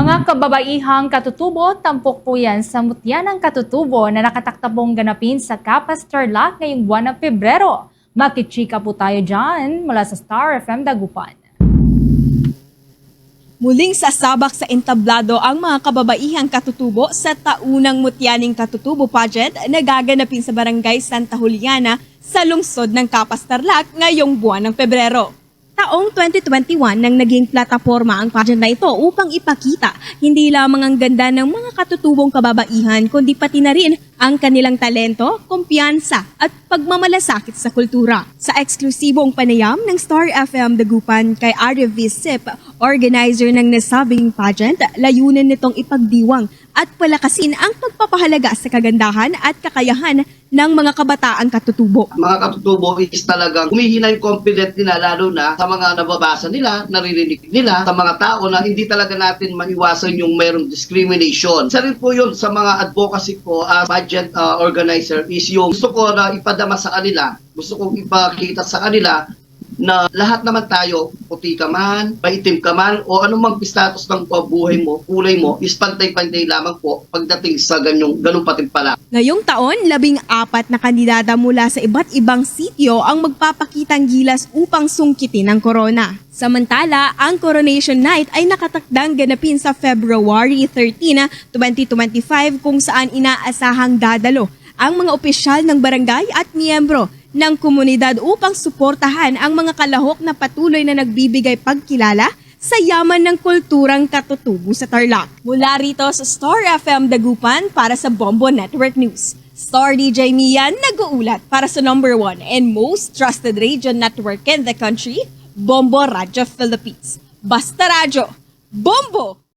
Mga kababaihang katutubo, tampok po yan sa mutya ng katutubo na nakataktabong ganapin sa Kapas Tarlac ngayong buwan ng Pebrero. Makichika po tayo dyan mula sa Star FM Dagupan. Muling sasabak sa entablado ang mga kababaihang katutubo sa taunang Mutyaning Katutubo Pageant na gaganapin sa Barangay Santa Juliana sa lungsod ng Kapas Tarlac ngayong buwan ng Pebrero. Taong 2021 nang naging plataforma ang pageant na ito upang ipakita hindi lamang ang ganda ng mga katutubong kababaihan kundi pati na rin ang kanilang talento, kumpiyansa at pagmamalasakit sa kultura. Sa eksklusibong panayam ng Star FM Dagupan kay RV Sip, organizer ng nasabing pageant, layunin nitong ipagdiwang at palakasin ang pagpapahalaga sa kagandahan at kakayahan ng mga kabataang katutubo. mga katutubo is talagang humihina yung confidence nila lalo na sa mga nababasa nila, naririnig nila, sa mga tao na hindi talaga natin maiwasan yung mayroong discrimination. Isa rin po yun sa mga advocacy ko as pageant uh, organizer is yung gusto ko na ipadama sa kanila, gusto kong ipakita sa kanila na lahat naman tayo, puti ka man, maitim ka man, o anumang status ng buhay mo, kulay mo, is pantay-pantay lamang po pagdating sa ganyong, ganung patimpala. Ngayong taon, labing apat na kandidata mula sa iba't ibang sityo ang magpapakitang gilas upang sungkitin ang corona. Samantala, ang Coronation Night ay nakatakdang ganapin sa February 13, 2025 kung saan inaasahang dadalo ang mga opisyal ng barangay at miyembro ng komunidad upang suportahan ang mga kalahok na patuloy na nagbibigay pagkilala sa yaman ng kulturang katutubo sa Tarlac. Mula rito sa Star FM Dagupan para sa Bombo Network News. Star DJ Mia nag-uulat para sa number one and most trusted radio network in the country, Bombo Radio Philippines. Basta Radyo, Bombo!